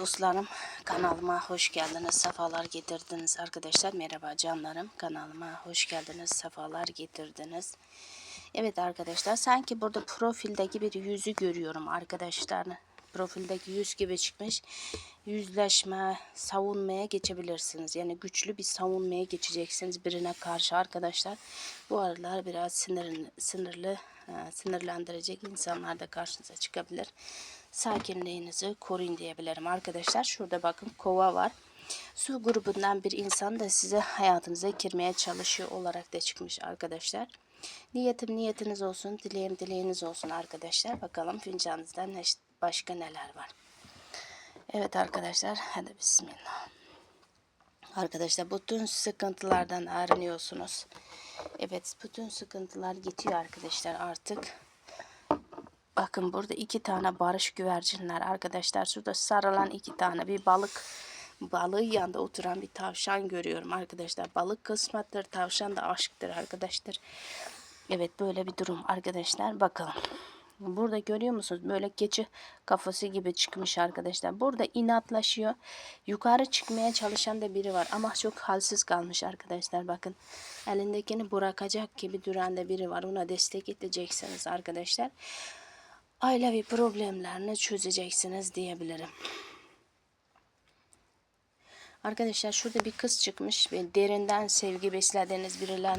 dostlarım kanalıma hoş geldiniz sefalar getirdiniz arkadaşlar. Merhaba canlarım kanalıma hoş geldiniz sefalar getirdiniz. Evet arkadaşlar sanki burada profildeki bir yüzü görüyorum arkadaşlar. Profildeki yüz gibi çıkmış yüzleşme savunmaya geçebilirsiniz yani güçlü bir savunmaya geçeceksiniz birine karşı arkadaşlar bu aralar biraz sinir, sinirli e, sinirlendirecek insanlar da karşınıza çıkabilir sakinliğinizi koruyun diyebilirim arkadaşlar. Şurada bakın kova var. Su grubundan bir insan da size hayatınıza girmeye çalışıyor olarak da çıkmış arkadaşlar. Niyetim niyetiniz olsun, dileğim dileğiniz olsun arkadaşlar. Bakalım fincanınızda ne, başka neler var. Evet arkadaşlar, hadi bismillah. Arkadaşlar bütün sıkıntılardan arınıyorsunuz. Evet bütün sıkıntılar gidiyor arkadaşlar artık. Bakın burada iki tane barış güvercinler arkadaşlar. Şurada sarılan iki tane bir balık balığı yanında oturan bir tavşan görüyorum arkadaşlar. Balık kısmettir, tavşan da aşktır arkadaşlar. Evet böyle bir durum arkadaşlar. Bakalım. Burada görüyor musunuz? Böyle keçi kafası gibi çıkmış arkadaşlar. Burada inatlaşıyor. Yukarı çıkmaya çalışan da biri var. Ama çok halsiz kalmış arkadaşlar. Bakın elindekini bırakacak gibi duran da biri var. Ona destek edeceksiniz arkadaşlar ailevi problemlerini çözeceksiniz diyebilirim. Arkadaşlar şurada bir kız çıkmış derinden sevgi beslediğiniz biriyle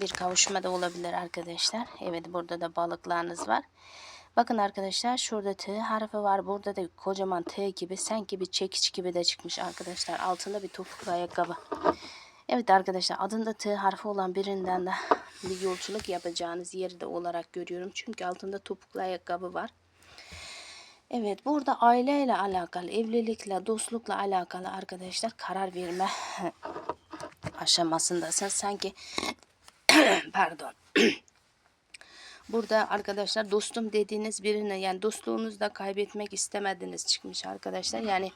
bir kavuşma da olabilir arkadaşlar. Evet burada da balıklarınız var. Bakın arkadaşlar şurada T harfi var. Burada da kocaman T gibi sanki bir çekiç gibi de çıkmış arkadaşlar. Altında bir topuklu ayakkabı. Evet arkadaşlar adında T harfi olan birinden de bir yolculuk yapacağınız yerde olarak görüyorum. Çünkü altında topuklu ayakkabı var. Evet burada aileyle alakalı, evlilikle, dostlukla alakalı arkadaşlar karar verme aşamasındasın. Sanki pardon. Burada arkadaşlar dostum dediğiniz birine yani dostluğunuzu da kaybetmek istemediniz çıkmış arkadaşlar. Yani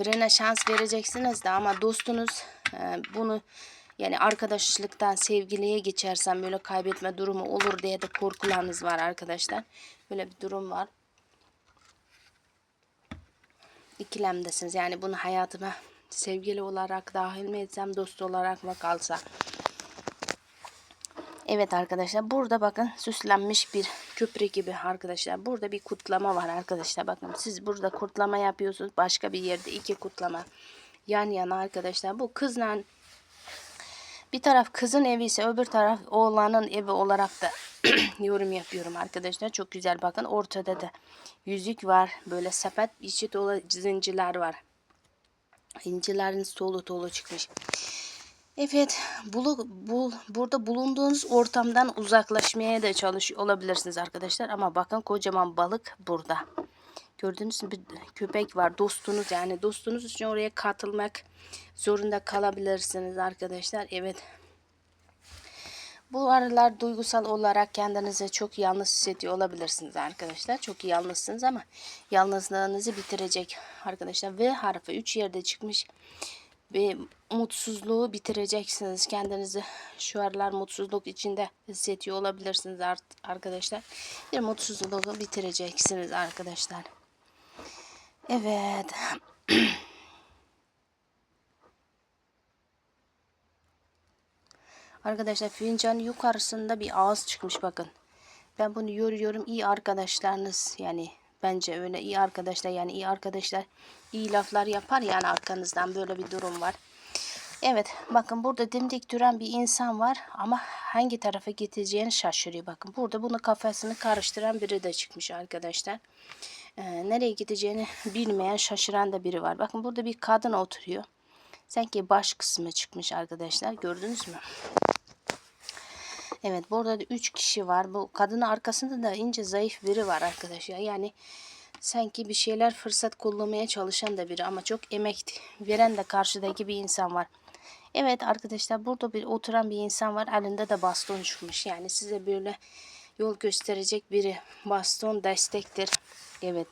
birine şans vereceksiniz de ama dostunuz e, bunu yani arkadaşlıktan sevgiliye geçersem böyle kaybetme durumu olur diye de korkularınız var arkadaşlar. Böyle bir durum var. İkilemdesiniz. Yani bunu hayatıma sevgili olarak dahil mi etsem, dost olarak mı kalsa. Evet arkadaşlar burada bakın süslenmiş bir köprü gibi arkadaşlar. Burada bir kutlama var arkadaşlar. Bakın siz burada kutlama yapıyorsunuz. Başka bir yerde iki kutlama yan yana arkadaşlar. Bu kızla bir taraf kızın evi ise öbür taraf oğlanın evi olarak da yorum yapıyorum arkadaşlar. Çok güzel bakın ortada da yüzük var. Böyle sepet içi dolu zincirler var. İncilerin solu dolu çıkmış. Evet, bulu, bul, burada bulunduğunuz ortamdan uzaklaşmaya da çalışıyor olabilirsiniz arkadaşlar. Ama bakın kocaman balık burada. Gördüğünüz bir köpek var. Dostunuz yani dostunuz için oraya katılmak zorunda kalabilirsiniz arkadaşlar. Evet. Bu aralar duygusal olarak kendinizi çok yalnız hissediyor olabilirsiniz arkadaşlar. Çok yalnızsınız ama yalnızlığınızı bitirecek arkadaşlar. V harfi 3 yerde çıkmış ve mutsuzluğu bitireceksiniz. Kendinizi şu aralar mutsuzluk içinde hissediyor olabilirsiniz arkadaşlar. Bir mutsuzluğu bitireceksiniz arkadaşlar. Evet. arkadaşlar fincanın yukarısında bir ağız çıkmış bakın. Ben bunu yoruyorum. iyi arkadaşlarınız yani bence öyle iyi arkadaşlar yani iyi arkadaşlar iyi laflar yapar yani arkanızdan böyle bir durum var. Evet bakın burada dimdik duran bir insan var ama hangi tarafa gideceğini şaşırıyor. Bakın burada bunu kafasını karıştıran biri de çıkmış arkadaşlar. Ee, nereye gideceğini bilmeyen şaşıran da biri var. Bakın burada bir kadın oturuyor. Sanki baş kısmı çıkmış arkadaşlar. Gördünüz mü? Evet burada da 3 kişi var. Bu kadının arkasında da ince zayıf biri var arkadaşlar. Yani sanki bir şeyler fırsat kullanmaya çalışan da biri ama çok emek veren de karşıdaki bir insan var. Evet arkadaşlar burada bir oturan bir insan var. Elinde de baston çıkmış. Yani size böyle yol gösterecek biri. Baston destektir. Evet.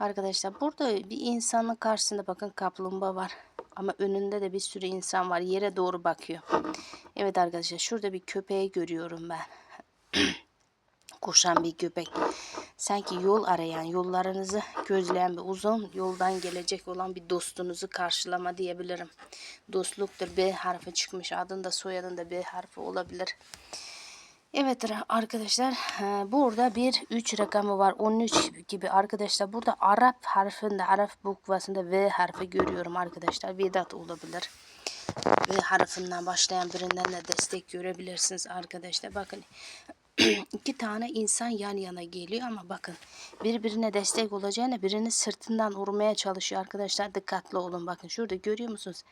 Arkadaşlar burada bir insanın karşısında bakın kaplumbağa var. Ama önünde de bir sürü insan var. Yere doğru bakıyor. Evet arkadaşlar şurada bir köpeği görüyorum ben. koşan bir köpek. Sanki yol arayan, yollarınızı gözleyen bir uzun yoldan gelecek olan bir dostunuzu karşılama diyebilirim. Dostluktur. B harfi çıkmış. Adında soyadında B harfi olabilir. Evet arkadaşlar burada bir 3 rakamı var. 13 gibi. Arkadaşlar burada Arap harfinde Arap bukvasında V harfi görüyorum arkadaşlar. Vedat olabilir. V harfinden başlayan birinden de destek görebilirsiniz arkadaşlar. Bakın iki tane insan yan yana geliyor ama bakın birbirine destek olacağına birini sırtından vurmaya çalışıyor arkadaşlar. Dikkatli olun. Bakın şurada görüyor musunuz?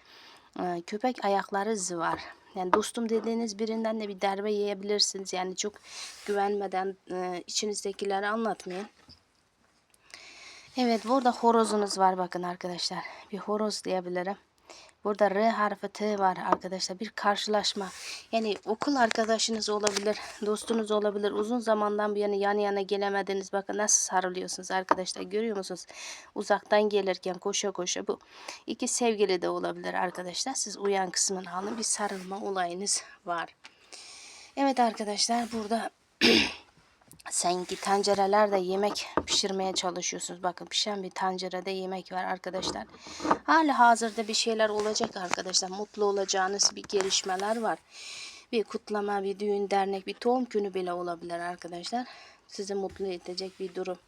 Ee, köpek ayakları var. Yani dostum dediğiniz birinden de bir darbe yiyebilirsiniz. Yani çok güvenmeden e, içinizdekileri anlatmayın. Evet burada horozunuz var bakın arkadaşlar. Bir horoz diyebilirim. Burada R harfi T var arkadaşlar. Bir karşılaşma. Yani okul arkadaşınız olabilir, dostunuz olabilir. Uzun zamandan bir yana yan yana gelemediniz. Bakın nasıl sarılıyorsunuz arkadaşlar. Görüyor musunuz? Uzaktan gelirken koşa koşa bu. iki sevgili de olabilir arkadaşlar. Siz uyan kısmını alın. Bir sarılma olayınız var. Evet arkadaşlar burada sanki tencerelerde yemek pişirmeye çalışıyorsunuz. Bakın pişen bir tencerede yemek var arkadaşlar. Hali hazırda bir şeyler olacak arkadaşlar. Mutlu olacağınız bir gelişmeler var. Bir kutlama, bir düğün, dernek, bir doğum günü bile olabilir arkadaşlar. Sizi mutlu edecek bir durum.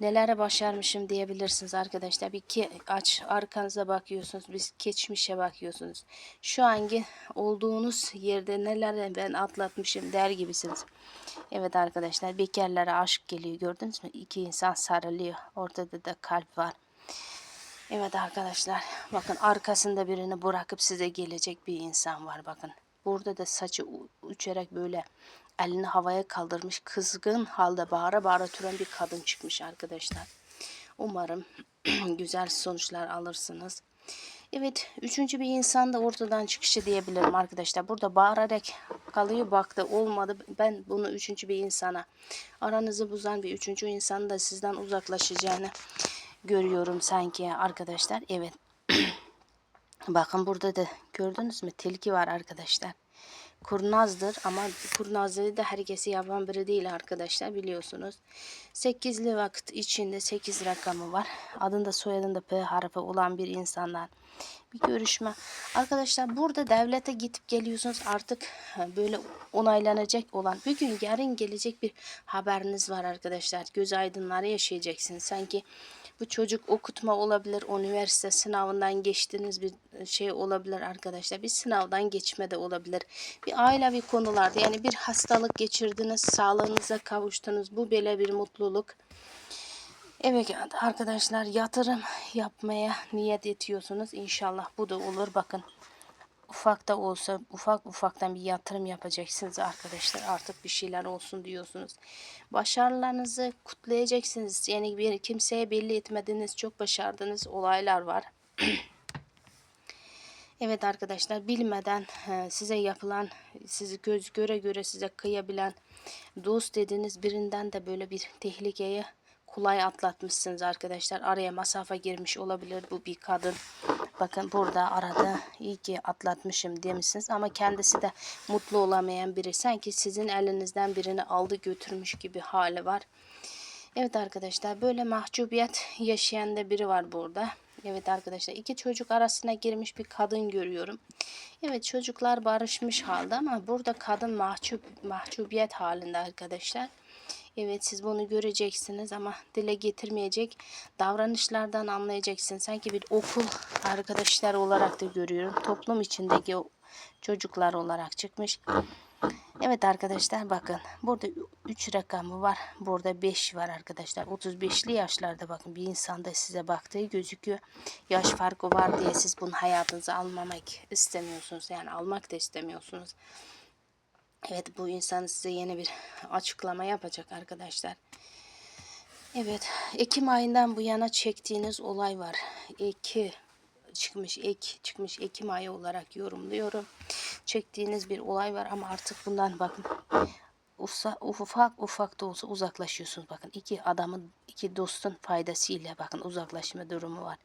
Nelere başarmışım diyebilirsiniz arkadaşlar. Bir ke aç arkanıza bakıyorsunuz. Biz geçmişe bakıyorsunuz. Şu anki olduğunuz yerde neler ben atlatmışım der gibisiniz. Evet arkadaşlar bekarlara aşk geliyor gördünüz mü? İki insan sarılıyor. Ortada da kalp var. Evet arkadaşlar bakın arkasında birini bırakıp size gelecek bir insan var bakın. Burada da saçı uçarak böyle elini havaya kaldırmış kızgın halde bağıra bağıra türen bir kadın çıkmış arkadaşlar. Umarım güzel sonuçlar alırsınız. Evet, üçüncü bir insan da ortadan çıkışı diyebilirim arkadaşlar. Burada bağırarak kalıyor baktı olmadı. Ben bunu üçüncü bir insana aranızı bozan bir üçüncü insanın da sizden uzaklaşacağını görüyorum sanki arkadaşlar. Evet. Bakın burada da gördünüz mü tilki var arkadaşlar. Kurnazdır ama kurnazlığı da herkesi yapan biri değil arkadaşlar biliyorsunuz. 8'li vakit içinde 8 rakamı var. Adında soyadında P harfi olan bir insandan bir görüşme. Arkadaşlar burada devlete gidip geliyorsunuz artık böyle onaylanacak olan bir gün yarın gelecek bir haberiniz var arkadaşlar. Göz aydınları yaşayacaksınız. Sanki bu çocuk okutma olabilir, üniversite sınavından geçtiğiniz bir şey olabilir arkadaşlar. Bir sınavdan geçme de olabilir. Bir ailevi konularda yani bir hastalık geçirdiniz, sağlığınıza kavuştunuz. Bu böyle bir mutluluk. Evet arkadaşlar yatırım yapmaya niyet ediyorsunuz. İnşallah bu da olur. Bakın ufak da olsa ufak ufaktan bir yatırım yapacaksınız arkadaşlar. Artık bir şeyler olsun diyorsunuz. Başarılarınızı kutlayacaksınız. Yani bir kimseye belli etmediğiniz çok başardığınız olaylar var. Evet arkadaşlar bilmeden e, size yapılan sizi göz göre göre size kıyabilen dost dediğiniz birinden de böyle bir tehlikeye kolay atlatmışsınız arkadaşlar. Araya masafe girmiş olabilir bu bir kadın. Bakın burada arada iyi ki atlatmışım demişsiniz ama kendisi de mutlu olamayan biri. Sanki sizin elinizden birini aldı götürmüş gibi hali var. Evet arkadaşlar böyle mahcubiyet yaşayan da biri var burada. Evet arkadaşlar iki çocuk arasına girmiş bir kadın görüyorum. Evet çocuklar barışmış halde ama burada kadın mahcup mahcubiyet halinde arkadaşlar. Evet siz bunu göreceksiniz ama dile getirmeyecek davranışlardan anlayacaksınız. Sanki bir okul arkadaşlar olarak da görüyorum. Toplum içindeki çocuklar olarak çıkmış. Evet arkadaşlar bakın burada 3 rakamı var. Burada 5 var arkadaşlar. 35'li yaşlarda bakın bir insanda size baktığı gözüküyor. Yaş farkı var diye siz bunu hayatınıza almamak istemiyorsunuz. Yani almak da istemiyorsunuz. Evet bu insan size yeni bir açıklama yapacak arkadaşlar. Evet Ekim ayından bu yana çektiğiniz olay var. Eki çıkmış ek çıkmış Ekim ayı olarak yorumluyorum. Çektiğiniz bir olay var ama artık bundan bakın ufak ufak da olsa uzaklaşıyorsunuz. Bakın iki adamın, iki dostun faydasıyla bakın uzaklaşma durumu var.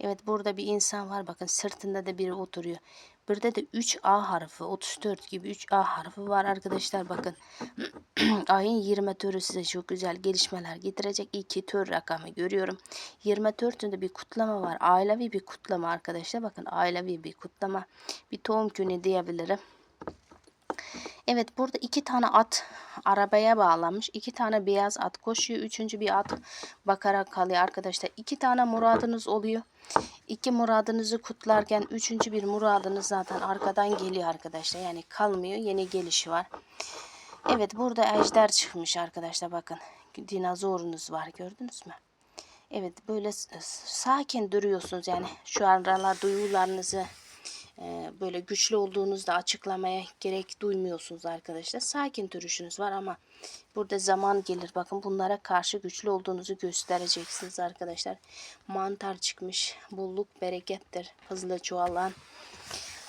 Evet burada bir insan var. Bakın sırtında da biri oturuyor. Burada da 3A harfi, 34 gibi 3A harfi var arkadaşlar. Bakın ayın 24'ü size çok güzel gelişmeler getirecek. İki tür rakamı görüyorum. 24'ünde bir kutlama var. Ailevi bir kutlama arkadaşlar. Bakın ailevi bir kutlama. Bir doğum günü diyebilirim. Evet burada iki tane at arabaya bağlanmış. iki tane beyaz at koşuyor. Üçüncü bir at bakarak kalıyor arkadaşlar. İki tane muradınız oluyor. İki muradınızı kutlarken üçüncü bir muradınız zaten arkadan geliyor arkadaşlar. Yani kalmıyor. Yeni gelişi var. Evet burada ejder çıkmış arkadaşlar bakın. Dinozorunuz var gördünüz mü? Evet böyle sakin duruyorsunuz yani şu aralar duygularınızı e, böyle güçlü olduğunuzda açıklamaya gerek duymuyorsunuz arkadaşlar. Sakin duruşunuz var ama burada zaman gelir. Bakın bunlara karşı güçlü olduğunuzu göstereceksiniz arkadaşlar. Mantar çıkmış. Bolluk berekettir. Hızlı çoğalan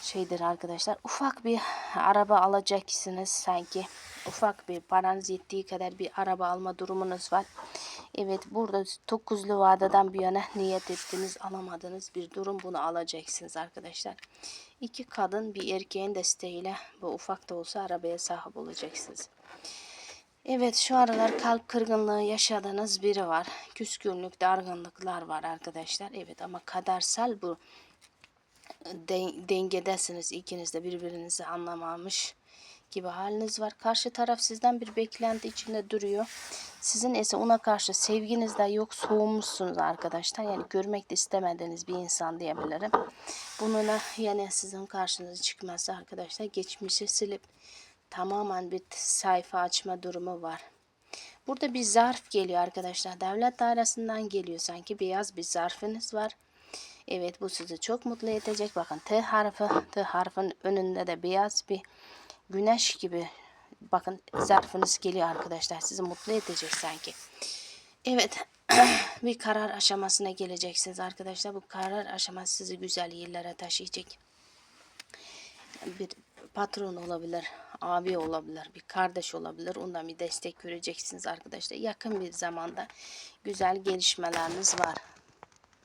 şeydir arkadaşlar. Ufak bir araba alacaksınız sanki. Ufak bir paranız yettiği kadar bir araba alma durumunuz var. Evet burada dokuzlu vadeden bir yana niyet ettiniz alamadığınız bir durum bunu alacaksınız arkadaşlar. İki kadın bir erkeğin desteğiyle bu ufak da olsa arabaya sahip olacaksınız. Evet şu aralar kalp kırgınlığı yaşadığınız biri var. Küskünlük, dargınlıklar var arkadaşlar. Evet ama kadersel bu den- dengedesiniz. İkiniz de birbirinizi anlamamış gibi haliniz var. Karşı taraf sizden bir beklenti içinde duruyor. Sizin ise ona karşı sevginiz de yok. Soğumuşsunuz arkadaşlar. Yani görmek de istemediğiniz bir insan diyebilirim. Bununla yani sizin karşınıza çıkması arkadaşlar geçmişi silip tamamen bir sayfa açma durumu var. Burada bir zarf geliyor arkadaşlar. Devlet dairesinden geliyor sanki. Beyaz bir zarfınız var. Evet bu sizi çok mutlu edecek. Bakın T harfi, T harfin önünde de beyaz bir güneş gibi bakın zarfınız geliyor arkadaşlar. Sizi mutlu edecek sanki. Evet bir karar aşamasına geleceksiniz arkadaşlar. Bu karar aşaması sizi güzel yerlere taşıyacak. Bir patron olabilir, abi olabilir, bir kardeş olabilir. Ondan bir destek göreceksiniz arkadaşlar. Yakın bir zamanda güzel gelişmeleriniz var.